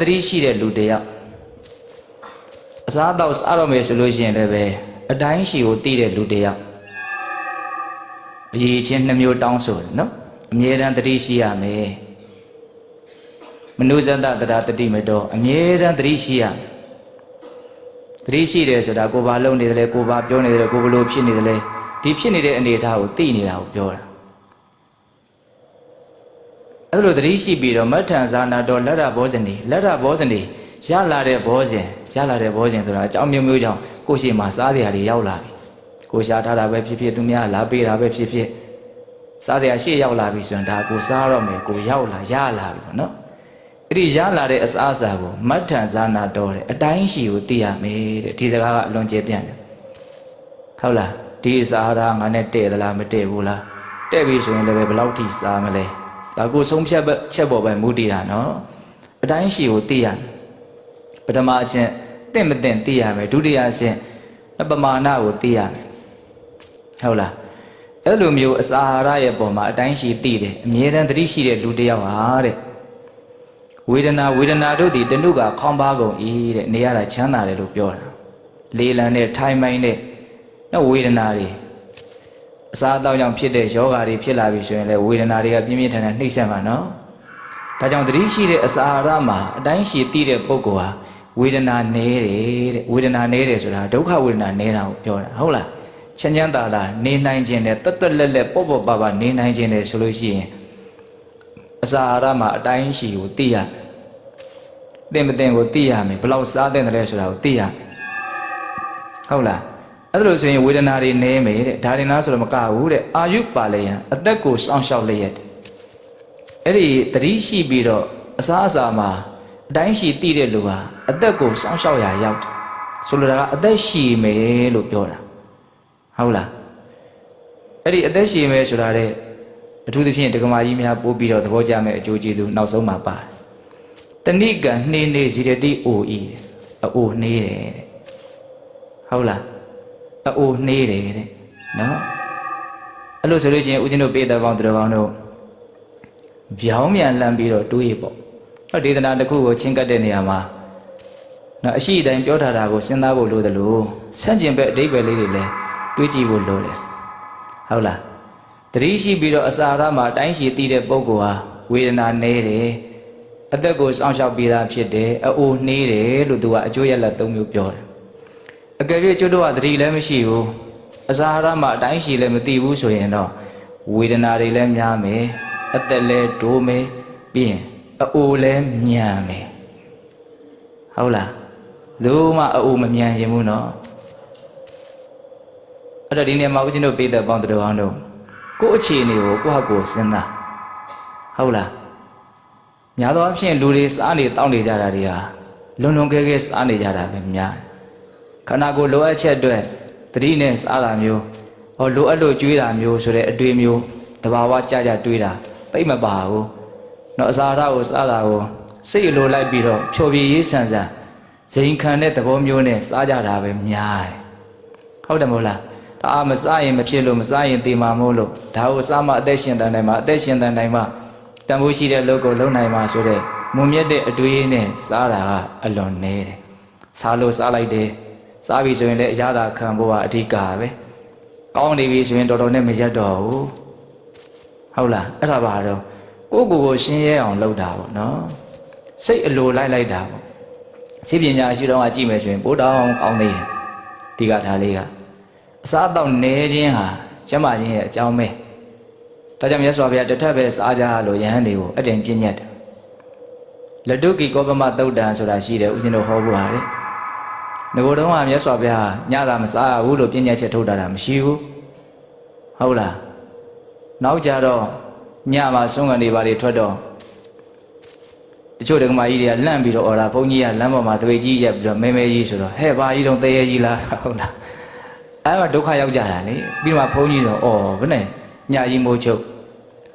သတိရှိတဲ့လူတစ်ယောက်အစားအသောက်စားတော့မယ်ဆိုလို့ရှိရင်လည်းပဲအတိုင်းရှိကိုတည်တဲ့လူတစ်ယောက်အရေးချင်းနှမျိုးတောင်းဆိုတယ်နော်အမြဲတမ်းသတိရှိရမယ်မနုဇတတရားတတိမတော်အမြဲတမ်းသတိရှိရမယ်သတိရှိတယ်ဆိုတာကိုယ်ဘာလုပ်နေတယ်လဲကိုယ်ဘာပြောနေတယ်လဲကိုယ်ဘလို့ဖြစ်နေတယ်လဲဒီဖြစ်နေတဲ့အနေအထားကိုသိနေတာကိုပြောတာ အဲ့လိုသတိရှိပြီးတော့မထံဇာနာတော်လက်ရဘောဇနီလက်ရဘောဇနီရလာတဲ့ဘောဇင်ရလာတဲ့ဘောဇင်ဆိုတာအကြောင်းမျိုးမျိုးကြောင့်ကိုယ့်ရှိမှစားတရားတွေရောက်လာပြီကိုရှားထားတာပဲဖြစ်ဖြစ်သူများလာပေးတာပဲဖြစ်ဖြစ်စားတရားရှေ့ရောက်လာပြီဆိုရင်ဒါကိုစားတော့မယ်ကိုရောက်လာရလာပြီပေါ့နော်အဲ့ဒီရလာတဲ့အစားအစာကိုမထံဇာနာတော်တဲ့အတိုင်းရှိကိုသိရမယ်တဲ့ဒီစကားကအလွန်ကျေပြန့်တယ်ဟုတ်လားဒီအစာဟာငါနဲ့တဲ့သလားမတဲ့ဘူးလားတဲ့ပြီဆိုရင်လည်းဘယ်လောက်ထိစားမလဲ ဒါကိုဆုံးဖြတ်ချက်ပေါ်ပဲမူတည်တာနော်အတိုင်းရှိကိုသိရမယ်ပထမအဆင့်တင့်မတင့်သိရမယ်ဒုတိယအဆင့်ပမာဏကိုသိရမယ်ဟုတ်လားအဲ့လိုမျိုးအစာအာဟာရရဲ့ပုံမှာအတိုင်းရှိသိတယ်အမြဲတမ်းသတိရှိတဲ့လူတစ်ယောက်ဟာတဲ့ဝေဒနာဝေဒနာတို့ဒီတဏုကခေါင်းပါကုန်ဤတဲ့နေရတာချမ်းသာတယ်လို့ပြောတာလေလံနဲ့ထိုင်မိုင်းနဲ့နော်ဝေဒနာတွေ အစာအသောက်ကြောင့်ဖြစ်တဲ့ယောဂါတွေဖြစ်လာပြီဆိုရင်လည်းဝေဒနာတွေကပြင်းပြင်းထန်ထန်နှိမ့်ဆက်မှာနော်ဒါကြောင့်သတိရှိတဲ့အစာအာဟာရမှာအတိုင်းရှိသိတဲ့ပုဂ္ဂိုလ်ဟာဝေဒနာနည်းတယ်တဲ့ဝေဒနာနည်းတယ်ဆိုတာဒုက္ခဝေဒနာနည်းတာကိုပြောတာဟုတ်လားချမ်းချမ်းသာသာနေနိုင်ခြင်းနဲ့တွတ်တွတ်လက်လက်ပေါ့ပေါ့ပါပါနေနိုင်ခြင်းနဲ့ဆိုလို့ရှိရင်အစာအာဟာရမှာအတိုင်းရှိကိုသိရမယ်သင်မသင်ကိုသိရမယ်ဘယ်လောက်စားတဲ့တယ်ဆိုတာကိုသိရမယ်ဟုတ်လား အဲ့ဒါလို့ဆိုရင်ဝေဒနာတွေနည်းမယ်တဲ့ဒါရင်လားဆိုတော့မကဘူးတဲ့အာယုပါလယံအသက်ကိုစောင့်ရှောက်လျက်တဲ့အဲ့ဒီတတိရှိပြီးတော့အစားအစာမှာအတိုင်းရှိသိတဲ့လူဟာအသက်ကိုစောင့်ရှောက်ရာရောက်တယ်ဆိုလိုတာကအသက်ရှိမယ်လို့ပြောတာဟုတ်လားအဲ့ဒီအသက်ရှိမယ်ဆိုတာတဲ့အထူးသဖြင့်ဒကမာကြီးများပို့ပြီးတော့သဘောကျမယ်အကျိုးကျေးဇူးနောက်ဆုံးမှာပါတယ်တဏိကံနှင်းနေစီရတိအိုဤအိုနှေးတယ်တဲ့ဟုတ်လား အိုနှေးတယ်တဲ့နော်အဲ့လိုဆိုလို့ရှိရင်ဦးဇင်းတို့ပေးတဲ့ပေါင်းသူတော်ကောင်းတို့ဗျောင်းမြန်လှမ်းပြီးတော့တွေးပေါ့ဟောဒေသနာတစ်ခုကိုချင်းကပ်တဲ့နေရာမှာနော်အရှိအတိုင်းပြောထားတာကိုစဉ်းစားဖို့လိုတယ်လို့ဆန့်ကျင်ဘက်အဓိပ္ပာယ်လေးတွေလည်းတွေးကြည့်ဖို့လိုတယ်ဟုတ်လားတတိရှိပြီးတော့အစာရမှာတိုင်းရှိတည်တဲ့ပုဂ္ဂိုလ်ဟာဝေဒနာနည်းတယ်အသက်ကိုစောင့်ရှောက်ပြီးသားဖြစ်တယ်အိုနှေးတယ်လို့သူကအကျိုးရလဒ်၃မျိုးပြောတယ် အကယ်၍ကျွတ်တော့ကတတိလည်းမရှိဘူးအစာရမှာအတိုင်းရှိလည်းမသိဘူးဆိုရင်တော့ဝေဒနာတွေလည်းများမယ်အသက်လည်းဒိုးမယ်ပြီးရင်အိုလည်းမြန်မယ်ဟုတ်လားလုံးဝအိုမမြန်ခြင်းဘူးနော်အဲ့တော့ဒီနေ့မှာဦးဇင်းတို့ပြည်သက်ပေါင်းတော်အောင်တို့ကိုယ့်အခြေအနေကိုကိုယ့်ဟာကိုယ်စဉ်းစားဟုတ်လားများသောအားဖြင့်လူတွေစားနေတောင်းနေကြတာတွေဟာလွန်လွန်ကဲကဲစားနေကြတာပဲများ ခန္ဓာကိုယ်လိုအပ်ချက်အတွက်တတိနဲ့စားတာမျိုးဟောလိုအပ်လို့ကြွေးတာမျိုးဆိုတဲ့အတွေ့မျိုးတဘာဝကြကြတွေးတာသိမပါဘူးเนาะအစာရကိုစားတာကိုစိတ်လိုလိုက်ပြီးတော့ဖြောပြရေးဆန်ဆန်ဇိမ်ခံတဲ့သဘောမျိုးနဲ့စားကြတာပဲများတယ်ဟုတ်တယ်မို့လားဒါအမစားရင်မဖြစ်လို့မစားရင်တေမာမို့လို့ဒါကိုစားမှအသက်ရှင်တန်နိုင်မှာအသက်ရှင်တန်နိုင်မှာတန်ဖိုးရှိတဲ့လုပ်ကိုလုပ်နိုင်မှာဆိုတဲ့မုံမြတ်တဲ့အတွေးနဲ့စားတာကအလွန်နည်းတယ်စားလို့စားလိုက်တယ် စားပြီဆိုရင်လည်းအရသာခံဖို့ကအဓိကပဲကောင်းနေပြီဆိုရင်တော်တော်နဲ့မရက်တော့ဘူးဟုတ်လားအဲ့ဒါပါတော့ကိုယ့်ကိုယ်ကိုရှင်းရဲအောင်လုပ်တာပေါ့နော်စိတ်အလိုလိုက်လိုက်တာပေါ့စိပညာရှိတော့ကကြည့်မယ်ဆိုရင်ပိုးတောင်းကောင်းသေးတယ်ဒီကထားလေးကအစားတော့နေခြင်းဟာကျမချင်းရဲ့အကြောင်းပဲဒါကြောင့်မြတ်စွာဘုရားတထက်ပဲစားကြလို့ယဟန်တွေကိုအတင်ပြည့်ညတ်တယ်လက်တုကိကောပမသုတ်တံဆိုတာရှိတယ်ဦးဇင်းတို့ဟောဖို့ပါလေ ငကိုတော့ကမြတ်စွာဘုရားညတာမစားရဘူးလို့ပြည့်ညတ်ချက်ထုတ်တာတာမရှိဘူးဟုတ်လားနောက်ကြတော့ညမှာဆုံးကန်တွေပါတွေထွက်တော့တချို့ဒကမာကြီးတွေကလန့်ပြီးတော့អော်တာဘုန်းကြီးကလမ်းပေါ်မှာတပိတ်ကြီးရက်ပြီးတော့မဲမဲကြီးဆိုတော့ဟဲ့ဘာကြီးတော့တရေကြီးလားဟုတ်လားအဲ့မှာဒုက္ခရောက်ကြတာလေပြီးတော့ဘုန်းကြီးတော့အော်ဘယ်နဲ့ညာကြီးမိုးချုပ်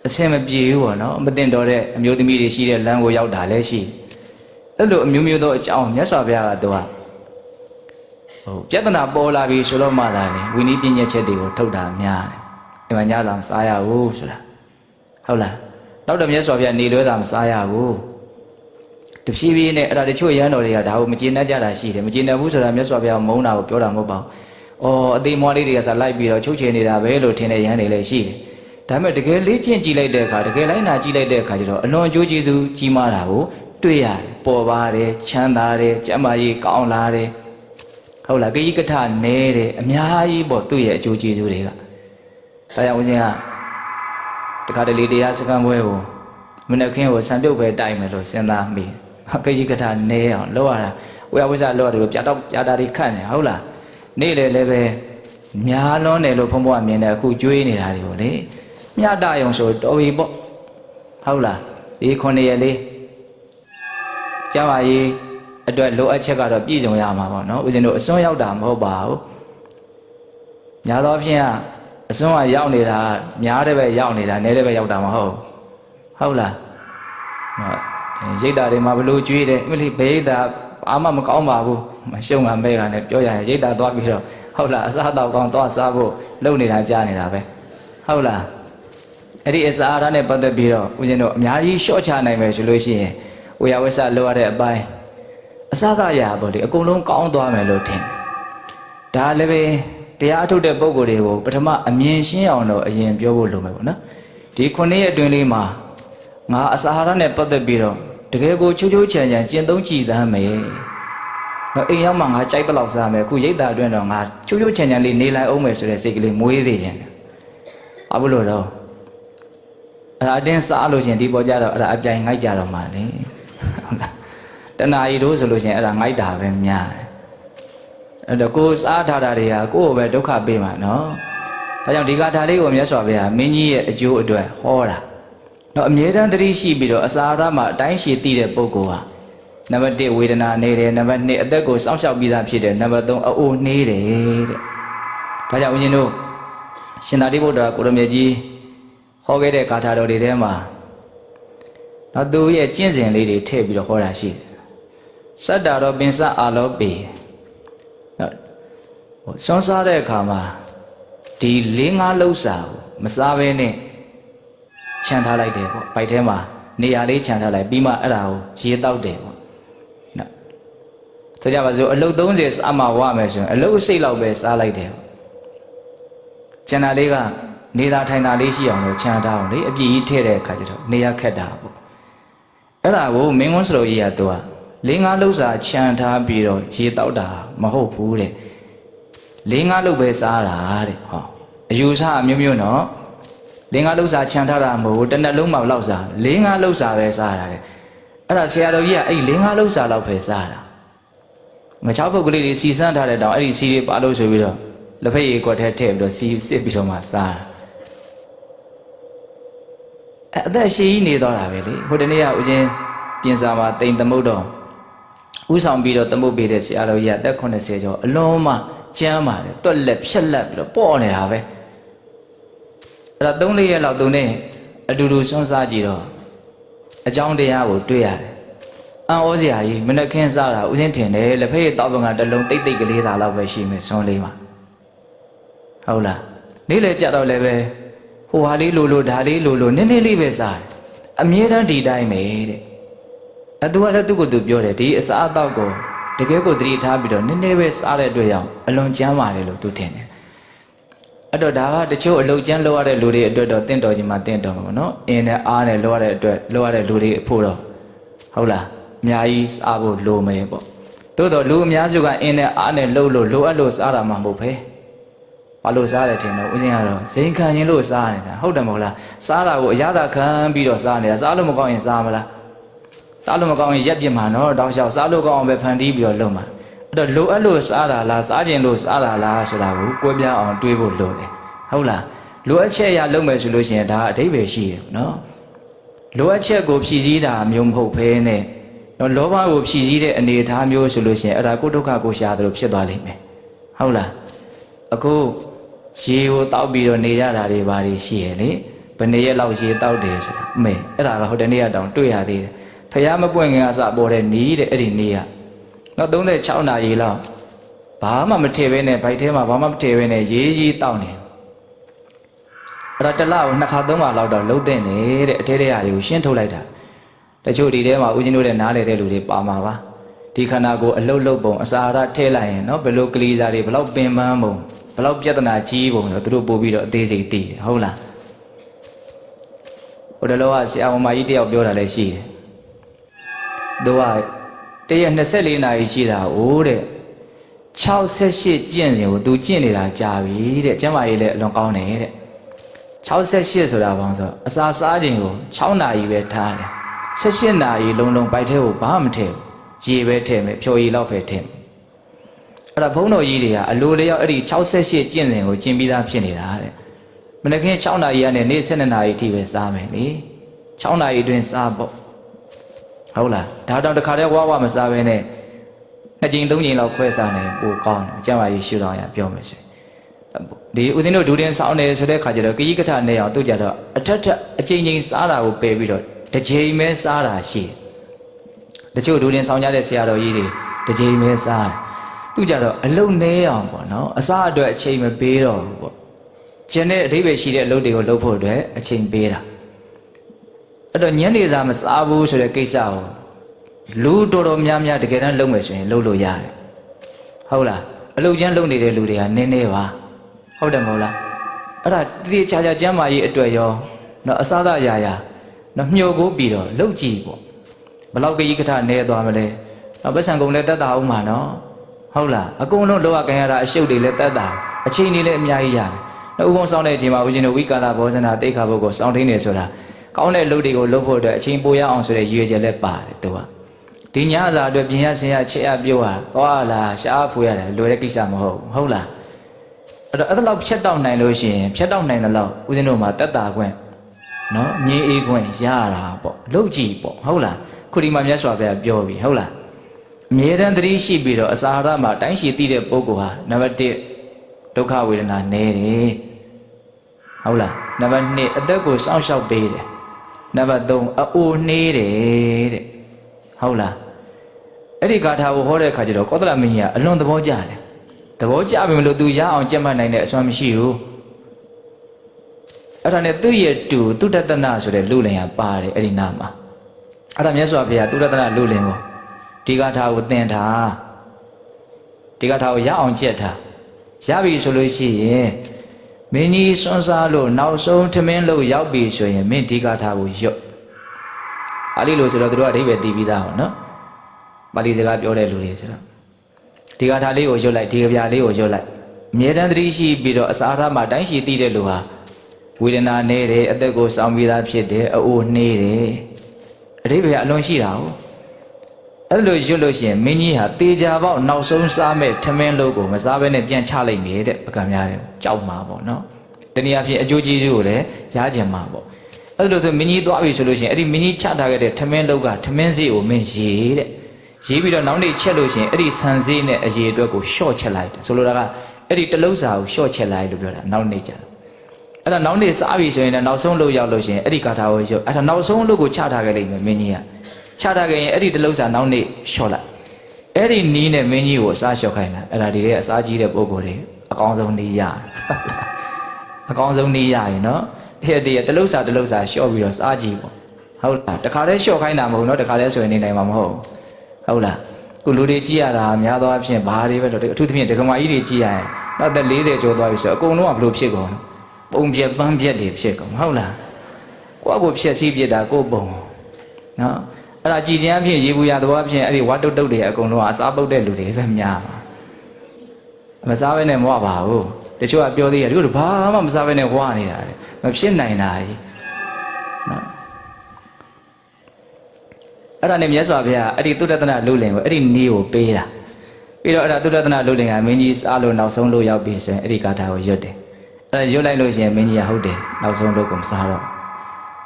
အဆင်မပြေဘူးပေါ့နော်မတင်တော်တဲ့အမျိုးသမီးတွေရှိတဲ့လမ်းကိုရောက်တာလည်းရှိအဲ့လိုအမျိုးမျိုးသောအကြောင်းမြတ်စွာဘုရားကသူက ဟုတ်ပြဿနာပေါ်လာပြီဆိုတော့မှသာလေဝိနည်းပညာချက်တွေကိုထုတ်တာများတယ်ဒီမှာညသာမစားရဘူးဆိုတာဟုတ်လားနောက်တော့မြတ်စွာဘုရားနေလွဲတာမစားရဘူးတဖြည်းဖြည်းနဲ့အဲ့ဒါတချို့ရဟန်းတော်တွေကဒါကိုမကျေနပ်ကြတာရှိတယ်မကျေနပ်ဘူးဆိုတာမြတ်စွာဘုရားမုန်းတာကိုပြောတာမဟုတ်ပါဘူး။အော်အသေးမွားလေးတွေကစားလိုက်ပြီးတော့ချုပ်ချယ်နေတာပဲလို့ထင်တဲ့ရဟန်းတွေလည်းရှိတယ်။ဒါပေမဲ့တကယ်လေ့ကျင့်ကြည့်လိုက်တဲ့အခါတကယ်လိုက်နာကြည့်လိုက်တဲ့အခါကျတော့အလွန်အကျိုးကျေးဇူးကြီးမားတာကိုတွေ့ရတယ်။ပေါ်ပါတယ်ချမ်းသာတယ်ကျမ်းမာရေးကောင်းလာတယ်။ ဟုတ်လားဂိကထနဲတယ်အများကြီးပေါ့သူ့ရဲ့အကျိုးကျေးဇူးတွေက။ဒါကြောင့်ဦးဇင်းကတခါတလေတရားစခန်းပွဲကိုမနေ့ခင်းကိုစံပြုတ်ပဲတိုက်မယ်လို့စဉ်းစားမိဂိကထနဲအောင်လောက်ရတာဝိယဝိဇ္ဇလောက်ရတယ်ပြတော့ပြတာတွေခတ်နေဟုတ်လားနေ့လေလည်းပဲများလွန်းတယ်လို့ဘုံဘွားမြင်တယ်အခုကျွေးနေတာတွေကိုလေမြတ်တယုံဆိုတော်ပြီပေါ့ဟုတ်လားဒီခုနှစ်ရက်လေးကျမ်းပါရေး အတွက်လိုအပ်ချက်ကတော့ပြည့်စုံရမှာပေါ့နော်ဦးဇင်းတို့အစွန်းရောက်တာမဟုတ်ပါဘူးညာတော့ဖြင့်ကအစွန်းကရောက်နေတာများတဲ့ပဲရောက်နေတာနည်းတဲ့ပဲရောက်တာမဟုတ်ဟုတ်လားရိတ်တာတွေမှာဘလို့ကျွေးတယ်မလေးဘေးတာအာမမကောင်းပါဘူးမရှုံးကမဲကလည်းပြောရရင်ရိတ်တာသွားပြီးတော့ဟုတ်လားအစားတော့ကောင်းသွားစားဖို့လုပ်နေတာကြားနေတာပဲဟုတ်လားအဲ့ဒီအစာအားနဲ့ပတ်သက်ပြီးတော့ဦးဇင်းတို့အများကြီးရှော့ချနိုင်မယ်ဆိုလို့ရှိရင်ဝေယဝဆလိုရတဲ့အပိုင်း အစသာရာပေါ့ဒီအကုန်လုံးကောင်းသွားမယ်လို့ထင်ဒါလည်းပဲတရားအထုတ်တဲ့ပုံကိုယ်တွေကိုပထမအမြင်ရှင်းအောင်တော့အရင်ပြောဖို့လိုမယ်ပေါ့နော်ဒီခုနှစ်ရက်အတွင်းလေးမှာငါအစာဟာရနဲ့ပတ်သက်ပြီးတော့တကယ်ကိုချိုးချိုးချန်ချန်ကျင့်သုံးကြည်သမ်းမယ်တော့အိမ်ရောက်မှငါကြိုက်တဲ့လောက်စားမယ်အခုရိတ်တာအတွင်းတော့ငါချိုးချိုးချန်ချန်လေးနေလိုက်အောင်မယ်ဆိုတဲ့စိတ်ကလေးမွေးသေးခြင်းအဘလို့တော့အဲ့ဒါအတင်းစားလို့ရှင်ဒီပေါ်ကြတော့အဲ့ဒါအပြိုင်ငိုက်ကြတော့မှလေဟုတ်လား တဏှာရီတို့ဆိုလို့ရှင်အဲ့ဒါငိုက်တာပဲများတယ်အဲ့တော့ကိုစားထားတာတွေကကိုယ့်ကိုပဲဒုက္ခပေးမှာနော်ဒါကြောင့်ဒီကထာလေးကိုမြတ်စွာဘုရားမင်းကြီးရဲ့အကျိုးအတွက်ဟောတာတော့အမြဲတမ်းသတိရှိပြီးတော့အစာရမှာအတိုင်းရှိသိတဲ့ပုဂ္ဂိုလ်ဟာနံပါတ်1ဝေဒနာနေတယ်နံပါတ်2အသက်ကိုစောင့်ရှောက်ပြီးသားဖြစ်တယ်နံပါတ်3အအိုနှေးတယ်တဲ့ဒါကြောင့်ဦးဇင်းတို့ရှင်သာတိဗုဒ္ဓကိုရမေကြီးဟောခဲ့တဲ့ဂါထာတော်တွေထဲမှာတော့သူရဲ့ကျင့်စဉ်လေးတွေထည့်ပြီးတော့ဟောတာရှိတယ် စတ္တာရောပင်စအာလောပေနော်ဟိုစွန့်စားတဲ့အခါမှာဒီ၄၅လှုပ်စာကိုမစားဘဲနဲ့ခြံထားလိုက်တယ်ပေါ့ပိုက်ထဲမှာနေရာလေးခြံထားလိုက်ပြီးမှအဲ့ဒါကိုရေတောက်တယ်ပေါ့နော်ဆိုကြပါစို့အလုတ်30စားမှဝမယ်ဆိုရင်အလုတ်စိတ်လောက်ပဲစားလိုက်တယ်ပေါ့ခြံတာလေးကနေတာထိုင်တာလေးရှိအောင်လို့ခြံထားအောင်လေအပြည့်ကြီးထည့်တဲ့အခါကျတော့နေရာခက်တာပေါ့အဲ့ဒါကိုမင်းဝန်းစတော်ကြီးကသူက ၄၅လှုပ်စာခြံထားပြီးတော့ရေတောက်တာမဟုတ်ဘူးတဲ့၄၅လှုပ်ပဲစားတာတဲ့ဟောအယူဆအမျိုးမျိုးနော်လင်းကားလှုပ်စာခြံထားတာမဟုတ်ဘူးတစ်နှလုံးမှလောက်စားလင်းကားလှုပ်စာပဲစားတာတဲ့အဲ့ဒါဆရာတော်ကြီးကအဲ့လင်းကားလှုပ်စာလောက်ပဲစားတာငချောက်ပုတ်ကလေးတွေစီစမ်းထားတဲ့တောင်အဲ့ဒီစီတွေပါလို့ဆိုပြီးတော့လက်ဖက်ရည်ကွက်ထဲထည့်ပြီးတော့စီစစ်ပြီးတော့မှစားတာအဲ့အသက်ရှည်ကြီးနေတော့တာပဲလေဟိုတနေ့ကဦးချင်းပြင်စာမှာတိမ်သမုတ်တော့ ဥဆောင်ပြီးတော့သမုတ်ပေးတဲ့ဆရာတော်ကြီးကအသက်80ကျော်အလုံးမကျမ်းပါတယ်တွက်လက်ဖြက်လက်ပြီးတော့ပေါ့နေတာပဲအဲ့ဒါ၃၄ရက်လောက်သူနဲ့အတူတူဆွမ်းစားကြည့်တော့အကြောင်းတရားကိုတွေ့ရတယ်။အံ့ဩစရာကြီးမနှက်ခင်းစားတာဥစဉ်ထင်တယ်လက်ဖက်ရည်တောက်ပံကတစ်လုံးတိတ်တိတ်ကလေးသာလောက်ပဲရှိမယ်ဆွမ်းလေးမှာ။ဟုတ်လား။နေ့လေကြတော့လည်းပဲဟိုဟာလေးလိုလိုဒါလေးလိုလိုနည်းနည်းလေးပဲစားတယ်။အမြဲတမ်းဒီတိုင်းပဲတဲ့။ အတူကလည်းသူ့ကိုယ်သူပြောတယ်ဒီအစားအသောက်ကိုတကယ်ကိုသတိထားပြီးတော့နည်းနည်းပဲစားတဲ့အတွက်ကြောင့်အလွန်ကြမ်းပါတယ်လို့သူထင်တယ်အဲ့တော့ဒါကတချို့အလုတ်ကျန်းလောက်ရတဲ့လူတွေအတွက်တော့တင့်တော်ကြီးမှတင့်တော်မှာပေါ့နော်အင်းနဲ့အားနဲ့လောက်ရတဲ့အတွက်လောက်ရတဲ့လူတွေအဖို့တော့ဟုတ်လားအများကြီးစားဖို့လိုမယ်ပေါ့သို့တော့လူအများစုကအင်းနဲ့အားနဲ့လှုပ်လို့လိုအပ်လို့စားတာမှမဟုတ်ပဲဘာလို့စားတယ်ထင်တော့ဦးဇင်းကတော့ဇိမ်ခံရင်လို့စားနေတာဟုတ်တယ်မဟုတ်လားစားတာကိုအရသာခံပြီးတော့စားနေတာစားလို့မကောင်းရင်စားမလား စားလို့မကောင်းရင်ရက်ပြစ်မှာနော်တောင်းလျှောက်စားလို့ကောင်းအောင်ပဲဖန်တီးပြီးတော့လုပ်မှာအဲ့တော့လိုအပ်လို့စားတာလားစားခြင်းလို့စားတာလားဆိုတာကိုကိုယ်ပြအောင်တွေးဖို့လိုတယ်ဟုတ်လားလိုအပ်ချက်အရာလုပ်မယ်ဆိုလို့ရှိရင်ဒါအဓိပ္ပာယ်ရှိတယ်နော်လိုအပ်ချက်ကိုဖြည့်ဆည်းတာမျိုးမဟုတ်ဘဲနဲ့နော်လောဘကိုဖြည့်ဆည်းတဲ့အနေအထားမျိုးဆိုလို့ရှိရင်အဲ့ဒါကိုဒုက္ခကိုရှာတယ်လို့ဖြစ်သွားလိမ့်မယ်ဟုတ်လားအခုရေကိုတောက်ပြီးတော့နေရတာတွေဘာတွေရှိရလေဘယ်နှစ်ရက်လောက်ရေတောက်တယ်ဆိုတာအမေအဲ့ဒါကဟိုတနေ့ကတောင်တွေ့ရသေးတယ် ဖះမပွင့်ခင်ကစပေါ်တဲ့နီးတဲ့အဲ့ဒီနီးကနောက်36နာရီလောက်ဘာမှမထည့်ဘဲနဲ့ဗိုက်ထဲမှာဘာမှမထည့်ဘဲနဲ့ရေးကြီးတောက်နေအဲ့ဒါတစ်လကိုနှစ်ခါသုံးခါလောက်တော့လှုပ်တဲ့နေတဲ့အထဲထဲရာတွေကိုရှင်းထုတ်လိုက်တာတချို့ဒီထဲမှာဦးဇင်းတို့တဲ့နားလေတဲ့လူတွေပါမှာပါဒီခန္ဓာကိုယ်အလုတ်လုတ်ပုံအစာရထဲလိုက်ရင်နော်ဘယ်လိုကလေးစားတွေဘယ်လောက်ပင်ပန်းပုံဘယ်လောက်ပြဿနာကြီးပုံဆိုသူတို့ပို့ပြီးတော့အသေးစိတ်သိတယ်ဟုတ်လားဟိုတလောကဆရာမကြီးတယောက်ပြောတာလည်းရှိတယ် သူကတရက်24နာရီရှိတာဟိုတဲ့68ကျင့်စဉ်ကိုသူကျင့်နေတာကြာပြီတဲ့ကျမ်းမာရေးလည်းအလွန်ကောင်းတယ်တဲ့68ဆိုတာဘာလို့ဆိုအစာစားခြင်းကို6နာရီပဲထားတယ်18နာရီလုံးလုံးပိုက်ထဲကိုဘာမှမထည့်ဘူးရေပဲထည့်မယ်ဖြော်ရည်လောက်ပဲထည့်မယ်အဲ့ဒါဘုန်းတော်ကြီးတွေကအလိုလျောက်အဲ့ဒီ68ကျင့်စဉ်ကိုကျင့်ပြီးသားဖြစ်နေတာတဲ့မနက်ခင်း6နာရီကနေနေ့7နာရီထိပဲစားမယ်လေ6နာရီအတွင်းစားပေါ့ ဟုတ်လားဒါတောင်တစ်ခါတည်းဝါဝမစားဘဲနဲ့နှစ်ကြိမ်သုံးကြိမ်လောက်ခွဲစားနေပိုကောင်းတယ်အကျမ်းပါရေးရှုတော်ရပြောမယ်ဆိုရင်ဒီဦးဇင်းတို့ဒူတင်ဆောင်းနေဆိုတဲ့ခါကျတော့ကကြီးကထနဲ့အောင်သူကြတော့အထက်ထက်အချိန်ချင်းစားတာကိုပယ်ပြီးတော့တစ်ကြိမ်ပဲစားတာရှိတယ်တချို့ဒူတင်ဆောင်းကြတဲ့ဆရာတော်ကြီးတွေတစ်ကြိမ်ပဲစားတယ်သူကြတော့အလုံနေအောင်ပေါ့နော်အစားအတွက်အချိန်မပေးတော့ဘူးပေါ့ကျန်တဲ့အဓိပ္ပာယ်ရှိတဲ့အလုပ်တွေကိုလုပ်ဖို့အတွက်အချိန်ပေးတာ အဲ့တော့ညနေစာမစားဘူးဆိုတဲ့ကိစ္စကိုလူတော်တော်များများတကယ်တမ်းလုပ်မယ်ဆိုရင်လုပ်လို့ရတယ်ဟုတ်လားအလုပ်ကျန်းလုပ်နေတဲ့လူတွေကနည်းနည်းပါဟုတ်တယ်မဟုတ်လားအဲ့ဒါတည်ချာချာကျမ်းမာရေးအတွက်ရောနော်အစားအရာရာနော်မျှော်ကိုပြီးတော့လုပ်ကြည့်ပေါ့ဘလောက်ကကြီးကထနေသွားမလဲနော်ပတ်စံကုန်လည်းတက်တာအောင်မှာနော်ဟုတ်လားအကုန်လုံးလောကခံရတာအရှုပ်တွေလည်းတက်တာအချိန်တွေလည်းအများကြီးရတယ်နော်ဥပုံဆောင်တဲ့အချိန်မှာဦးဇင်းတို့ဝိကာလဘောဇနာတိတ်ခါဘုတ်ကိုစောင့်ထိန်နေဆိုတာ ကောင်းတဲ့လုပ်တွေကိုလုပ်ဖို့အတွက်အချိန်ပိုရအောင်ဆိုတဲ့ရည်ရွယ်ချက်လည်းပါတယ်သူကဒီညစာအတွက်ပြင်ရဆင်ရချက်ရပြုတ်ဟာသွားလာရှားဖွေရတယ်လွယ်တဲ့ကိစ္စမဟုတ်ဘူးဟုတ်လားအဲ့တော့အဲ့ဒါလောက်ဖြတ်တောက်နိုင်လို့ရှိရင်ဖြတ်တောက်နိုင်တဲ့လောက်ဦးဇင်းတို့မှာတက်တာခွင့်နော်ငြင်းအေးခွင့်ရတာပေါ့လုတ်ကြည့်ပေါ့ဟုတ်လားခုဒီမှာမြတ်စွာဘုရားပြောပြီဟုတ်လားအမြဲတမ်းသတိရှိပြီးတော့အစာဟာရမှာတိုင်းရှိသိတဲ့ပုဂ္ဂိုလ်ဟာနံပါတ်1ဒုက္ခဝေဒနာနည်းတယ်ဟုတ်လားနံပါတ်2အသက်ကိုစောင့်ရှောက်ပေးတယ် နံပါတ်3အအိုနှေးတယ်တဲ့ဟုတ်လားအဲ့ဒီဂါထာကိုဟောတဲ့အခါကျတော့ကောသလမင်းကြီးကအလွန်သဘောကျတယ်သဘောကျပြီမလို့ तू ရအောင်ကြက်မှတ်နိုင်တဲ့အစွမ်းမရှိဘူးအဲ့ဒါနဲ့သူ့ရဲ့တူသူတတနာဆိုတဲ့လူလင်ရပါတယ်အဲ့ဒီနာမှာအဲ့ဒါမြတ်စွာဘုရားသူတတနာလူလင်ကိုဒီဂါထာကိုသင်ထားဒီဂါထာကိုရအောင်ကြက်ထားရပြီဆိုလို့ရှိရင် မင်းကြီးစွန်းစားလို့နောက်ဆုံးထမင်းလို့ရောက်ပြီဆိုရင်မင်းဒီဂါထာကိုရွတ်ပါဠိလိုဆိုတော့သူတို့ကအဓိပ္ပာယ်တည်ပြီးသားဟောနော်ပါဠိစကားပြောတဲ့လူတွေဆိုတော့ဒီဂါထာလေးကိုရွတ်လိုက်ဒီကြပြလေးကိုရွတ်လိုက်အမြဲတမ်းသတိရှိပြီးတော့အစာအာဟာရမှာတိုင်းရှိသိတဲ့လူဟာဝေဒနာနေတယ်အသက်ကိုစောင်းပြီးသားဖြစ်တယ်အအိုးနှေးတယ်အဓိပ္ပာယ်အလွန်ရှိတာဟုတ် အဲ့လိုရွတ်လို့ရှိရင်မင်းကြီးဟာတေချာပေါက်နောက်ဆုံးစားမဲ့ထမင်းလို့ကိုမစားဘဲနဲ့ပြန်ချလိုက်မယ်တဲ့ပကံများတယ်ကြောက်မှာပေါ့နော်တနည်းအားဖြင့်အကျိုးကျေးဇူးကိုလည်းရကြမှာပေါ့အဲ့လိုဆိုမင်းကြီးသွားပြီဆိုလို့ရှိရင်အဲ့ဒီမင်းကြီးချထားခဲ့တဲ့ထမင်းလောက်ကထမင်းစေးကိုမင်းရေတဲ့ရေးပြီးတော့နောက်နေ့ချက်လို့ရှိရင်အဲ့ဒီဆန်စေးနဲ့အရေအတွက်ကိုရှော့ချက်လိုက်တယ်ဆိုလိုတာကအဲ့ဒီတလုံးစာကိုရှော့ချက်လိုက်လို့ပြောတာနောက်နေ့ကျတော့အဲ့ဒါနောက်နေ့စားပြီဆိုရင်လည်းနောက်ဆုံးလို့ရောက်လို့ရှိရင်အဲ့ဒီကာထာကိုရုပ်အဲ့ဒါနောက်ဆုံးလို့ကိုချထားခဲ့လိမ့်မယ်မင်းကြီးက ချထားခဲ့ရင်အဲ့ဒီတလုံးစာနောက်နေ့ရှော့လိုက်အဲ့ဒီနီးနဲ့မင်းကြီးကိုအစားလျှော့ခိုင်းတာအဲ့ဒါဒီတဲ့အစားကြီးတဲ့ပုံကိုယ်တွေအကောင်းဆုံးနီးရအကောင်းဆုံးနီးရရင်နော်အဲ့ဒီတလုံးစာတလုံးစာလျှော့ပြီးတော့စားကြည့်ပေါ့ဟုတ်လားတခါတည်းလျှော့ခိုင်းတာမဟုတ်နော်တခါတည်းဆိုရင်နေနိုင်မှာမဟုတ်ဟုတ်လားခုလူတွေကြည့်ရတာများသောအားဖြင့်ဘာတွေပဲတော့အထူးသဖြင့်ဒကမာကြီးတွေကြည့်ရရင်နောက်သက်40ကျော်သွားပြီဆိုတော့အကုန်လုံးကဘလို့ဖြစ်ကုန်ပုံပြက်ပန်းပြက်တွေဖြစ်ကုန်ဟုတ်လားကိုယ့်အကိုဖြက်စီးပြစ်တာကိုယ့်ပုံနော် အဲ့ဒါကြည်ချင်းအဖြစ်ရေဘူးရသဘောအဖြစ်အဲ့ဒီဝါတုတ်တုတ်တွေအကုန်လုံးကအစားပုတ်တဲ့လူတွေပဲများပါမစားဘဲနဲ့မဝပါဘူးတချို့ကပြောသေးတယ်ဒီလိုဘာမှမစားဘဲနဲ့ဝါနေတာလေမဖြစ်နိုင်တာကြီးနော်အဲ့ဒါနဲ့မြတ်စွာဘုရားအဲ့ဒီသုတ္တနာလူလင်ကိုအဲ့ဒီနီးကိုပေးတာပြီးတော့အဲ့ဒါသုတ္တနာလူလင်ကမင်းကြီးစားလို့နောက်ဆုံးလို့ရောက်ပြီဆိုရင်အဲ့ဒီကာထာကိုရွတ်တယ်အဲ့ဒါရွတ်လိုက်လို့ရှိရင်မင်းကြီးကဟုတ်တယ်နောက်ဆုံးလို့ကိုမစားတော့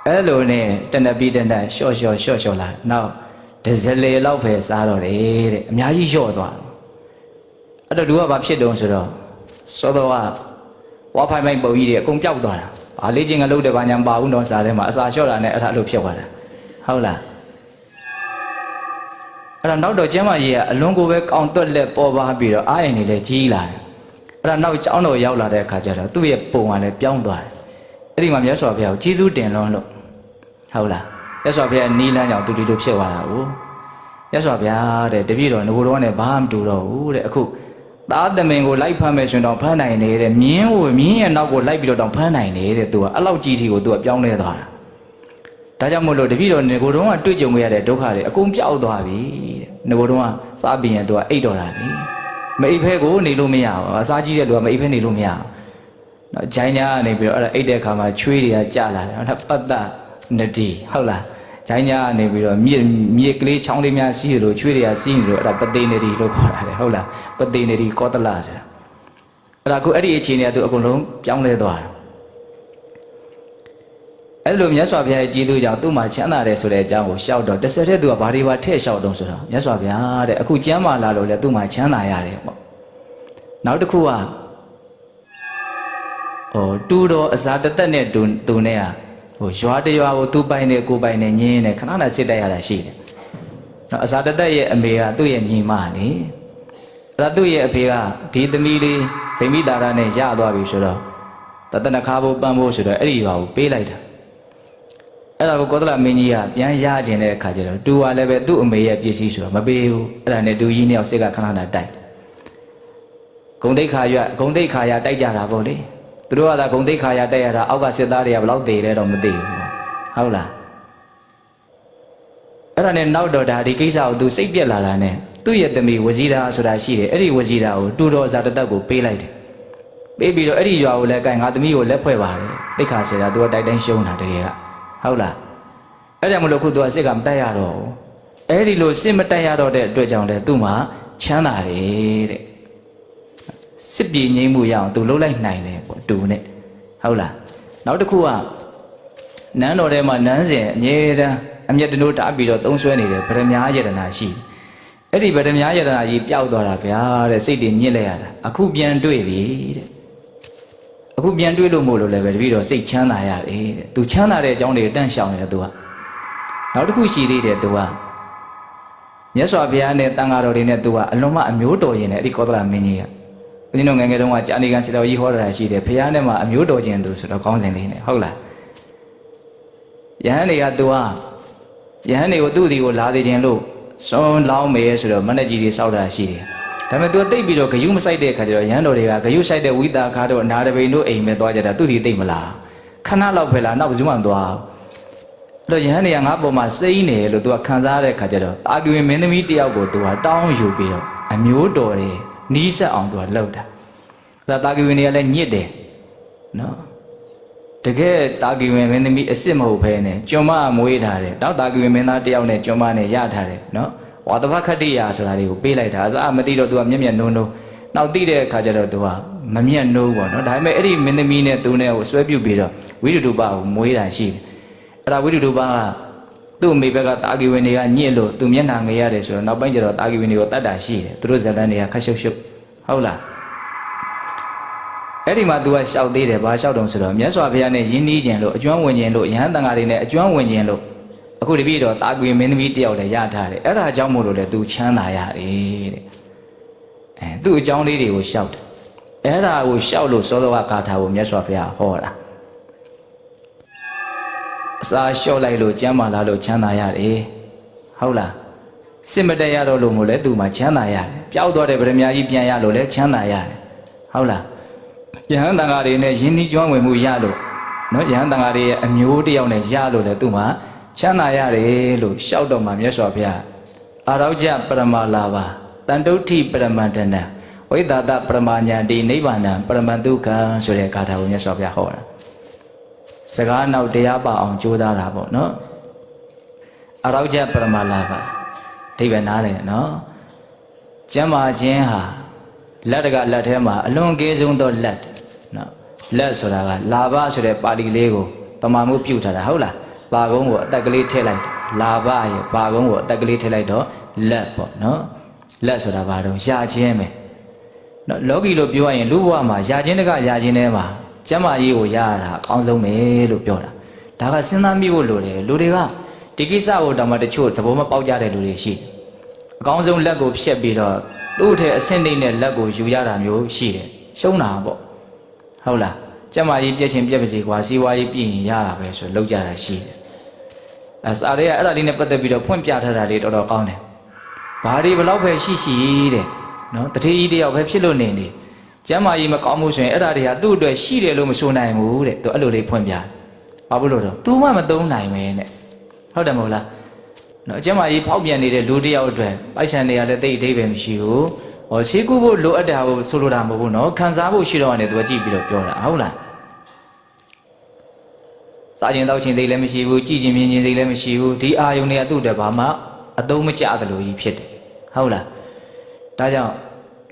အဲ့လိုနဲ့တဏ္ဍပိတဏ္ဍရှော့ရှော့ရှော့ရှော့လာနောက်ဒဇလေလောက်ပဲစားတော့တယ်တဲ့အများကြီးလျှော့သွားတယ်အဲ့တော့လူကဘာဖြစ်တုံးဆိုတော့စောတော့ကဝါဖိုင်မိုင်ပုံကြီးတွေအကုန်ပျောက်သွားတာဘာလေးချင်းကလုတ်တယ်ဘာညာမပါဘူးတော့စားထဲမှာအစာလျှော့တာနဲ့အဲ့ဒါလို့ဖြစ်သွားတာဟုတ်လားအဲ့ဒါနောက်တော့ကျမ်းမာကြီးကအလွန်ကိုပဲကောင်းတွက်လက်ပေါ်ပါပြီးတော့အာရင်နေလဲကြီးလာတယ်အဲ့ဒါနောက်ကျောင်းတော်ရောက်လာတဲ့အခါကျတော့သူ့ရဲ့ပုံကလည်းပြောင်းသွားတယ်အဲ့ဒီမှာမြတ်စွာဘုရားကိုကျေးဇူးတင်လွန်းလို့ ဟုတ်လားရသော်ဘုရားနီးလန်းကြောင့်သူဒီလိုဖြစ်သွားတာကိုရသော်ဘုရားတဲ့တပည့်တော်ငကိုတော့နဲ့ဘာမှမတူတော့ဘူးတဲ့အခုသားသမင်ကိုလိုက်ဖမ်းမယ်ဆိုရင်တော့ဖမ်းနိုင်နေတဲ့မြင်းကိုမြင်းရဲ့နောက်ကိုလိုက်ပြီးတော့တောင်ဖမ်းနိုင်နေတဲ့သူကအဲ့လောက်ကြီးထီကိုသူကပြောင်းလဲသွားတာဒါကြောင့်မို့လို့တပည့်တော်ငကိုတော့ကတွေ့ကြုံရတဲ့ဒုက္ခတွေအကုန်ပြောက်သွားပြီတဲ့ငကိုတော့ကစားပြီးရင်သူကအိတ်တော်တာလေမအိတ်ဖဲကိုနေလို့မရဘူးအစားကြီးတဲ့လူကမအိတ်ဖဲနေလို့မရဘူးနော်ဂျိုင်းညာကနေပြီးတော့အဲ့ဒါအိတ်တဲ့ခါမှာချွေးတွေကကျလာတယ်ဟုတ်လားပတ်သက် နတီဟုတ်လားဂျိုင်းညာကနေပြီးတော့မြေမြေကလေးချောင်းလေးများစီးလို့ချွေးတွေကစီးနေလို့အဲ့ဒါပသိနတီလို့ခေါ်တာလေဟုတ်လားပသိနတီကောတလဆိုတာအဲ့ဒါခုအဲ့ဒီအခြေအနေကသူအကုန်လုံးပြောင်းလဲသွားတယ်အဲ့လိုမြတ်စွာဘုရားရဲ့ကြီးသူကြောင့်သူ့မှာချမ်းသာတယ်ဆိုတဲ့အကြောင်းကိုရှောက်တော့တစ်ဆက်တည်းသူကဘာတွေပါထည့်လျှောက်တော့ဆိုတော့မြတ်စွာဘုရားတဲ့အခုကျမ်းမာလာလို့လေသူ့မှာချမ်းသာရတယ်ပေါ့နောက်တစ်ခုကဟိုတူတော်အစာတသက်နဲ့တူတူနဲ့က ဟိုရွာတရွာကိုသူ့ပိုင်နဲ့ကိုယ်ပိုင်နဲ့ညင်းနေခဏနဲ့စစ်တိုက်ရတာရှိတယ်နော်အစာတသက်ရဲ့အမေကသူ့ရဲ့ညီမလေအဲ့ဒါသူ့ရဲ့အဖေကဒီသမီးလေးဗိမိတာရနဲ့ရသွားပြီဆိုတော့တသက်နှခါဖို့ပန်းဖို့ဆိုတော့အဲ့ဒီရွာကိုပေးလိုက်တာအဲ့ဒါကိုကောသလမင်းကြီးကပြန်ရခြင်းတဲ့အခါကျတော့တူကလည်းပဲသူ့အမေရဲ့ပစ္စည်းဆိုတော့မပေးဘူးအဲ့ဒါနဲ့တူကြီးနှစ်ယောက်စစ်ကခဏနဲ့တိုက်ဂုံတိတ်ခါရွဂုံတိတ်ခါရတိုက်ကြတာပေါ့လေ သူတို့ကသာဂုံတိတ်ခါရတိုက်ရတာအောက်ကစစ်သားတွေကဘယ်လောက်သေးလဲတော့မသိဘူးဟုတ်လားအဲ့ဒါနဲ့နောက်တော့ဒါဒီကိစ္စကိုသူစိတ်ပြက်လာတာနဲ့သူ့ရဲ့သမီးဝဇီရာဆိုတာရှိတယ်အဲ့ဒီဝဇီရာကိုတူတော်ဇာတတက်ကိုပေးလိုက်တယ်ပေးပြီးတော့အဲ့ဒီရွာကိုလည်းကဲငါသမီးကိုလက်ဖွဲ့ပါတယ်တိတ်ခါဆရာသူကတိုက်တိုင်းရှုံးတာတကယ်ကဟုတ်လားအဲ့ဒါမလို့ခုသူကစစ်ကမတက်ရတော့ဘူးအဲ့ဒီလိုစစ်မတက်ရတော့တဲ့အတွက်ကြောင့်လေသူ့မှာချမ်းသာတယ်တဲ့ စစ်ပြေငိမ့်မှုရအောင်သူလှုပ်လိုက်နိုင်တယ်ပေါ့တူနဲ့ဟုတ်လားနောက်တစ်ခုကနန်းတော်ထဲမှာနန်းစဉ်အမြဲတမ်းအမျက်တနိုးတားပြီးတော့သုံးဆွဲနေတယ်ဗရမ ्या ယတနာရှိတယ်အဲ့ဒီဗရမ ्या ယတနာကြီးပျောက်သွားတာဗျာတဲ့စိတ်တွေညစ်လိုက်ရတာအခုပြန်တွေ့ပြီတဲ့အခုပြန်တွေ့လို့မို့လို့လည်းပဲတပည့်တော်စိတ်ချမ်းသာရတယ်တဲ့သူချမ်းသာတဲ့အကြောင်းတွေတန့်ရှောင်နေတယ်သူကနောက်တစ်ခုရှိသေးတယ်သူကမြတ်စွာဘုရားနဲ့တန်ဃာတော်တွေနဲ့သူကအလွန်မှအမျိုးတော်ရင်တယ်အဲ့ဒီကောသလမင်းကြီးက ဦးဇင်းတို့ငယ်ငယ်တုန်းကကြာနေကန်ဆရာတော်ကြီးဟောတာရှိတယ်ဘုရားနဲ့မှအမျိုးတော်ခြင်းသူဆိုတော့ကောင်းစဉ်လေးနဲ့ဟုတ်လားယဟန်တွေကသူကယဟန်တွေကိုသူ့ဒီကိုလာသေးခြင်းလို့စွန်းလောင်းမယ်ဆိုတော့မနဲ့ကြီးတွေစောက်တာရှိတယ်ဒါပေမဲ့သူကတိတ်ပြီးတော့ဂယုမဆိုင်တဲ့အခါကျတော့ယဟန်တော်တွေကဂယုဆိုင်တဲ့ဝိတာခါတော့နာတပိန်တို့အိမ်ပဲသွားကြတာသူ့ဒီတိတ်မလားခဏလောက်ဖယ်လာနောက်ဘယ်သူမှမသွားဘူးအဲ့တော့ယဟန်တွေကငါ့ပေါ်မှာစိမ့်နေလို့သူကခံစားရတဲ့အခါကျတော့တာကဝင်မင်းသမီးတယောက်ကိုသူကတောင်းယူပြီးတော့အမျိုးတော်တွေ နီးစပ်အောင်သူကလှုပ်တာအဲ့ဒါတာကဝင်တွေကလည်းညစ်တယ်နော်တကယ်တာကီဝင်မင်းသမီးအစ်စ်မဟုတ်ဘဲနဲ့ကျွမ်းမမွေးထားတယ်နောက်တာကီဝင်မင်းသားတယောက်နဲ့ကျွမ်းမနဲ့ရထားတယ်နော်ဝါတဖခတ္တိယာဆိုတာတွေကိုပေးလိုက်တာအစားမသိတော့ तू ကမျက်မျက်နှုံနှုံနောက်သိတဲ့အခါကျတော့ तू ကမမျက်နှုံပေါ့နော်ဒါပေမဲ့အဲ့ဒီမင်းသမီးနဲ့သူနဲ့ကိုဆွဲပြုတ်ပြီးတော့ဝိတုတုပကိုမွေးတာရှိတယ်အဲ့ဒါဝိတုတုပက သူ့အမေဘက်ကတာကီဝင်တွေကညစ်လို့သူမျက်နှာငယ်ရတယ်ဆိုတော့နောက်ပိုင်းကျတော့တာကီဝင်တွေကိုတတ်တာရှိတယ်သူတို့ဇလန်းတွေကခက်ရှုပ်ရှုပ်ဟုတ်လားအဲ့ဒီမှာ तू ကရှောက်သေးတယ်ဘာရှောက်တုံဆိုတော့မြတ်စွာဘုရားနဲ့ယဉ်နီးခြင်းလို့အကျွမ်းဝင်ခြင်းလို့ယဟန်တန်ဃာတွေနဲ့အကျွမ်းဝင်ခြင်းလို့အခုတပည့်တော်တာကွေမင်းသမီးတယောက်လည်းရထားတယ်အဲ့ဒါအကြောင်းမို့လို့လေ तू ချမ်းသာရတယ်တဲ့အဲသူ့အကြောင်းလေးတွေကိုရှောက်တယ်အဲ့ဒါကိုရှောက်လို့စောစောကကာထာကိုမြတ်စွာဘုရားဟောတာအ စာလျှော့လိုက်လို့ကျမ်းမာလာလို့ချမ်းသာရတယ်ဟုတ်လားစစ်မတက်ရတော့လို့မို့လဲ तू မှာချမ်းသာရတယ်ပျောက်သွားတဲ့ဗရမ ्या ကြီးပြန်ရလို့လဲချမ်းသာရတယ်ဟုတ်လားယဟန်တန်ဃာတွေနဲ့ယဉ်နီးကျွမ်းဝင်မှုရလို့နော်ယဟန်တန်ဃာတွေရဲ့အမျိုးတယောက်နဲ့ရလို့လေသူ့မှာချမ်းသာရတယ်လို့ရှောက်တော့မှမြတ်စွာဘုရားအာရောကြပရမလာပါတန်တုဋ္ဌိပရမန္တနံဝိသတပရမညာတိနိဗ္ဗာန်ပရမန္တုခံဆိုတဲ့ဂါထာကိုမြတ်စွာဘုရားဟောတာ စကားနောက်တရားပါအောင်ကြိုးစားတာပေါ့နော်အာရောကြပရမလာပါအဓိပ္ပာယ်နားလည်နော်ကျမ်းမာခြင်းဟာလက်တကလက်ထဲမှာအလွန်ကေးဆုံးသောလက်နော်လက်ဆိုတာကလာဘဆိုတဲ့ပါဠိလေးကိုပမာမှုပြုထားတာဟုတ်လားဘာကုန်းကိုအတက်ကလေးထည့်လိုက်လာဘရဲ့ဘာကုန်းကိုအတက်ကလေးထည့်လိုက်တော့လက်ပေါ့နော်လက်ဆိုတာဘာတော့ယာခြင်းပဲနော်လောကီလို့ပြောရရင်လူဘဝမှာယာခြင်းတကယာခြင်းထဲမှာ ကျမ်းမာရေးကိုရရတာအကောင်းဆုံးပဲလို့ပြောတာဒါကစဉ်းစားမိဖို့လိုတယ်လူတွေကဒီကိစ္စကိုတောင်မှတချို့သဘောမပေါက်ကြတဲ့လူတွေရှိတယ်အကောင်းဆုံးလက်ကိုဖြတ်ပြီးတော့သူ့ထဲအဆင့်နှိမ့်တဲ့လက်ကိုယူရတာမျိုးရှိတယ်ရှုံးတာပေါ့ဟုတ်လားကျမကြီးပြက်ချင်းပြက်ပါစေကွာစီးပွားရေးပြည်ရင်ရတာပဲဆိုလောက်ကြတာရှိတယ်အဲစာတွေကအဲ့ဒါလေးနဲ့ပတ်သက်ပြီးတော့ဖွင့်ပြထားတာလေးတော်တော်ကောင်းတယ်ဘာတွေဘလောက်ပဲရှိရှိတဲ့နော်တတိကြီးတယောက်ပဲဖြစ်လို့နေနေ ကျမ်းမာကြီးမကောင်းမှုဆိုရင်အဲ့ဒါတွေကသူ့အတွက်ရှိတယ်လို့မဆိုနိုင်ဘူးတဲ့သူအဲ့လိုလေးဖွင့်ပြတယ်ဘာဖြစ်လို့တော့ तू မှမသုံးနိုင်ပဲနဲ့ဟုတ်တယ်မဟုတ်လားနော်ကျမ်းမာကြီးဖောက်ပြန်နေတဲ့လူတယောက်အတွက်ပိုက်ဆံတွေကလည်းတိတ်အသေးပဲမရှိဘူးဟောရှေးကူဖို့လိုအပ်တာကိုဆိုလိုတာမဟုတ်ဘူးနော်ခံစားဖို့ရှိတော့ရတယ်သူကကြည့်ပြီးတော့ပြောတာဟုတ်လားစားခြင်းတောက်ခြင်းသိလည်းမရှိဘူးကြည်ခြင်းမြင်ခြင်းသိလည်းမရှိဘူးဒီအာယုန်တွေကသူ့အတွက်ဘာမှအသုံးမကျသလိုကြီးဖြစ်တယ်ဟုတ်လားဒါကြောင့်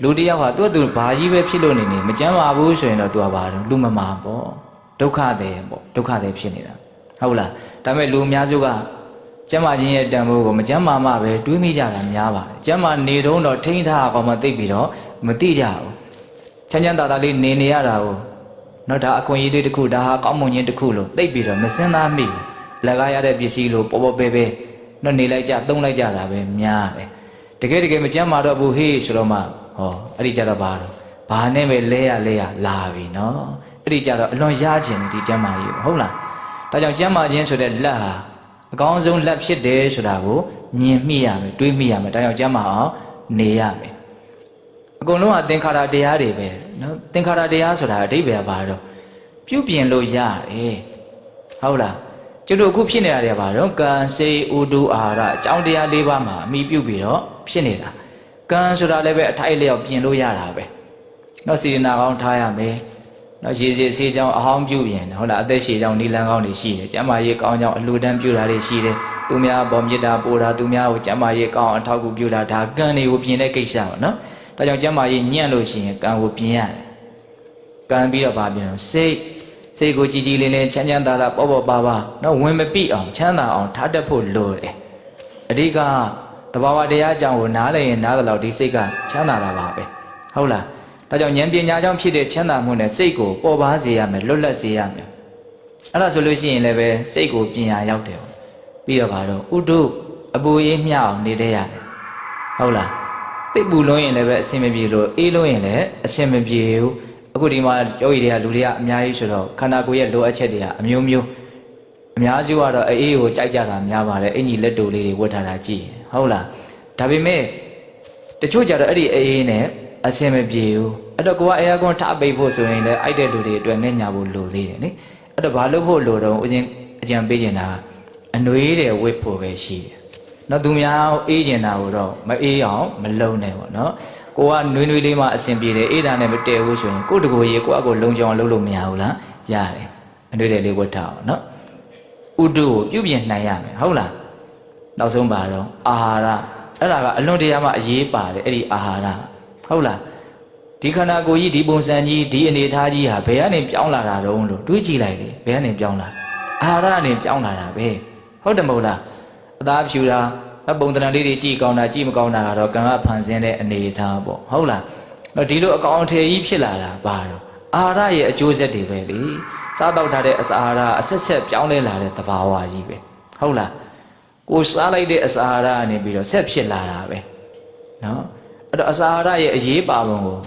လူတစ်ယောက်ဟာသူ့အတူဘာကြီးပဲဖြစ်လို့နေနေမကြမ်းပါဘူးဆိုရင်တော့သူကဘာတော့လူမမာပေါ့ဒုက္ခတယ်ပေါ့ဒုက္ခတယ်ဖြစ်နေတာဟုတ်လားဒါပေမဲ့လူအများစုကကျမ်းမာခြင်းရဲ့တန်ဖိုးကိုမကျမ်းမာမှပဲတွေးမိကြတာများပါတယ်ကျမ်းမာနေတော့တော့ထိန်းထားအောင်မသိပြီးတော့မသိကြဘူးချမ်းချမ်းသာသာလေးနေနေရတာကိုနော်ဒါအခွင့်အရေးလေးတစ်ခုဒါဟာကောင်းမွန်ခြင်းတစ်ခုလို့သိပြီးတော့မစင်သားမိဘူးလက်ကားရတဲ့ပစ္စည်းလို့ပေါ်ပေါ်ပဲပဲနော်နေလိုက်ကြသုံးလိုက်ကြတာပဲများတယ်တကယ်တကယ်မကြမ်းမာတော့ဘူးဟေးဆိုတော့မှ ဟောအဲ့ဒီကြတော့ဘာတော့ဘာနဲ့ပဲလဲရလဲရလာပြီနော်အဲ့ဒီကြတော့အလွန်ရခြင်းဒီကြမ်းမာကြီးဟုတ်လားဒါကြောင့်ကြမ်းမာခြင်းဆိုတဲ့လက်ဟာအကောင်းဆုံးလက်ဖြစ်တယ်ဆိုတာကိုမြင်မိရမယ်တွေးမိရမယ်ဒါကြောင့်ကြမ်းမာအောင်နေရမယ်အကုန်လုံးကသင်္ခါရတရားတွေပဲနော်သင်္ခါရတရားဆိုတာအဓိပ္ပာယ်ကဘာတော့ပြုပြင်လို့ရတယ်ဟုတ်လားကျွတ်တို့အခုဖြစ်နေရတဲ့ဘာတော့ကံစေဥဒုအာဟာရအကြောင်းတရား၄ပါးမှာအမိပြုပြီးတော့ဖြစ်နေတာ ကံဆိုတာလည်းပဲအထိုက်လျောက်ပြင်လို့ရတာပဲနော်စေနာကောင်းထားရမယ်နော်ရေစီစေးကြောင်းအဟောင်းပြုပြင်တယ်ဟုတ်လားအသက်ရှည်ကြောင်းနိလန်းကောင်းတွေရှိတယ်ကျမ်းမာရေးကောင်းကြောင်းအလှူဒန်းပြုတာတွေရှိတယ်သူများပေါ်မြစ်တာပို့တာသူများကိုကျမ်းမာရေးကောင်းအထောက်အကူပြုတာဒါကံတွေကိုပြင်တဲ့ကိစ္စပါနော်ဒါကြောင့်ကျမ်းမာရေးညံ့လို့ရှိရင်ကံကိုပြင်ရတယ်။ကံပြီးတော့ဗာပြင်တော့စိတ်စိတ်ကိုကြည်ကြည်လင်းလင်းချမ်းချမ်းသာသာပေါ့ပေါ့ပါပါနော်ဝင်မပိအောင်ချမ်းသာအောင်ထားတတ်ဖို့လိုတယ်။အဓိက တဘာဝတရားအကြောင်းကိုနားလည်ရင်နားသလောက်ဒီစိတ်ကချမ်းသာလာပါပဲ။ဟုတ်လား။ဒါကြောင့်ဉာဏ်ပညာကြောင့်ဖြစ်တဲ့ချမ်းသာမှုနဲ့စိတ်ကိုပေါ်ပါစေရမယ်လွတ်လပ်စေရမယ်။အဲ့ဒါဆိုလို့ရှိရင်လည်းပဲစိတ်ကိုပြင်ရရောက်တယ်။ပြီးတော့ဗာတော့ဥဒုအပူအေးမြအောင်နေတဲ့ရတယ်။ဟုတ်လား။တိတ်ပူလုံးရင်လည်းပဲအဆင်မပြေလို့အေးလုံးရင်လည်းအဆင်မပြေဘူးအခုဒီမှာယောဂီတွေကလူတွေကအများကြီးဆိုတော့ခန္ဓာကိုယ်ရဲ့လိုအပ်ချက်တွေကအမျိုးမျိုးအများစုကတော့အေးကိုကြိုက်ကြတာများပါတယ်အင်ကြီးလက်တူလေးတွေဝတ်ထားတာကြည့်ရင် ဟုတ်လားဒါပေမဲ့တချို့ကြတော့အဲ့ဒီအေးနဲ့အဆင်မပြေဘူးအဲ့တော့ကိုကအေယာကွန်ထပိတ်ဖို့ဆိုရင်လည်းအိုက်တဲ့လူတွေအတွက်ငဲ့ညာဖို့လိုသေးတယ်နိအဲ့တော့ဘာလို့ဖို့လိုတော့ဦးချင်းအကြံပေးချင်တာအနှွေးတယ်ဝတ်ဖို့ပဲရှိတယ်နော်သူများအေးကျင်တာကိုတော့မအေးအောင်မလုံနဲ့ပေါ့နော်ကိုကနွေးနွေးလေးမှအဆင်ပြေတယ်အေးတာနဲ့မတည့်ဘူးဆိုရင်ကိုယ့်တကူရေကိုယ့်အကိုလုံချောင်လုပ်လို့မရဘူးလားရတယ်အနွေးတယ်လေးဝတ်ထားအောင်နော်ဥဒုကိုပြုပြင်နိုင်ရမယ်ဟုတ်လား နောက်ဆုံးပါတော့အာဟာရအဲ့ဒါကအလွန်တရာမှအရေးပါတယ်အဲ့ဒီအာဟာရဟုတ်လားဒီခန္ဓာကိုယ်ကြီးဒီပုံစံကြီးဒီအနေထားကြီးဟာဘယ်ကနေပြောင်းလာတာတုံးလို့တွေးကြည့်လိုက်လေဘယ်ကနေပြောင်းလာအာဟာရကနေပြောင်းလာတာပဲဟုတ်တယ်မဟုတ်လားအသားဖြူတာအပုံတန်လေးတွေကြည်ကောင်းတာကြည်မကောင်းတာကတော့ကံကဖန်ဆင်းတဲ့အနေအထားပေါ့ဟုတ်လားတော့ဒီလိုအကောင်အထည်ကြီးဖြစ်လာတာဘာတော့အာဟာရရဲ့အကျိုးဆက်တွေပဲလေစားတော့ထားတဲ့အစာအာဟာရအဆက်ဆက်ပြောင်းလဲလာတဲ့သဘာဝကြီးပဲဟုတ်လား ကိုစားလိုက်တဲ့အစာအာဟာရကနေပြီးတော့ဆက်ဖြစ်လာတာပဲနော်အဲ့တော့အစာအာဟာရရဲ့အရေးပါပုံကို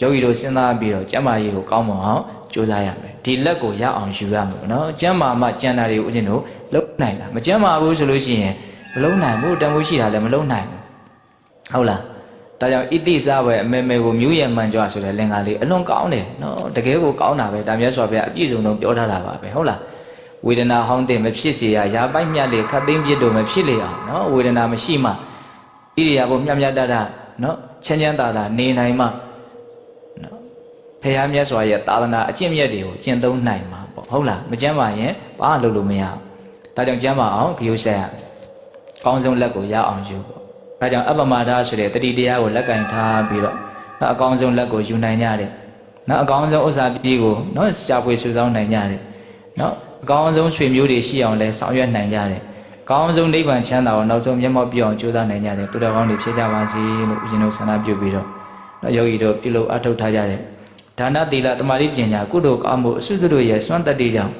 ယောဂီတို့စဉ်းစားပြီးတော့ကျမ်းမာရေးကိုကောင်းမွန်အောင်ကြိုးစားရမယ်ဒီလက်ကိုရအောင်ယူရမယ်နော်ကျမ်းမာမှကျန်တာတွေကိုဦးဇင်းတို့လုံးနိုင်တာမကျမ်းမာဘူးဆိုလို့ရှိရင်မလုံးနိုင်ဘူးတန်ဖိုးရှိတာလည်းမလုံးနိုင်ဘူးဟုတ်လားဒါကြောင့်ဣတိစားပဲအမေမေကိုမြူးရမှန်ကြွဆိုတဲ့လင်္ကာလေးအလွန်ကောင်းတယ်နော်တကယ်ကိုကောင်းတာပဲဒါမြတ်စွာဘုရားအပြည့်စုံတော့ပြောထားတာပါပဲဟုတ်လား ဝေဒနာဟောင်းတဲ့မဖြစ်စေရရာပိုက်မြတ်လေခတ်သိမ်းပြစ်တို့မဖြစ်လေအောင်နော်ဝေဒနာမရှိမှဣရိယာပုမြတ်မြတ်တတနော်ချမ်းချမ်းသာသာနေနိုင်မှနော်ဖခင်မြတ်စွာရဲ့သာသနာအကျင့်မြတ်တွေကိုကျင့်သုံးနိုင်မှာပေါ့ဟုတ်လားမကျမ်းပါရင်ဘာမှလုပ်လို့မရဘူးဒါကြောင့်ကျမ်းပါအောင်ဂရုစိုက်ရမယ်ကောင်းဆုံးလက်ကိုရအောင်ယူပေါ့ဒါကြောင့်အပ္ပမဒါဆိုတဲ့တတိတရားကိုလက်ကင်ထားပြီးတော့နော်အကောင်းဆုံးလက်ကိုယူနိုင်ကြတယ်နော်အကောင်းဆုံးဥစ္စာပြည်ကိုနော်ရှားဖွေစုဆောင်းနိုင်ကြတယ်နော် အကောင်းဆုံးရွှေမျိုးတွေရှိအောင်လဲဆောင်ရွက်နိုင်ကြတယ်အကောင်းဆုံးနိဗ္ဗာန်ချမ်းသာကိုနောက်ဆုံးမျက်မှောက်ပြုအောင်ကြိုးစားနိုင်ကြတယ်သူတော်ကောင်းတွေဖြစ်ကြပါစေလို့ဦးဇင်းတို့ဆန္ဒပြုပြီးတော့နော်ယောဂီတို့ပြုလုပ်အထောက်ထားကြတယ်ဒါနသီလတမာတိပညာကုသိုလ်ကောင်းမှုအစွတ်စွတ်တို့ရဲ့စွမ်းတတ္တိကြောင့်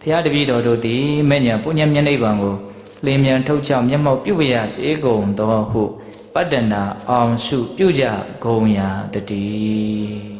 ဘုရားတပည့်တော်တို့သည်မဲ့ညာပုညမျက်နှိပ်ပံကိုလင်းမြန်ထုတ်ချောက်မျက်မှောက်ပြုပရစေကုန်သောဟုပတ္တနာအောင်စုပြုကြဂုံရာတတိ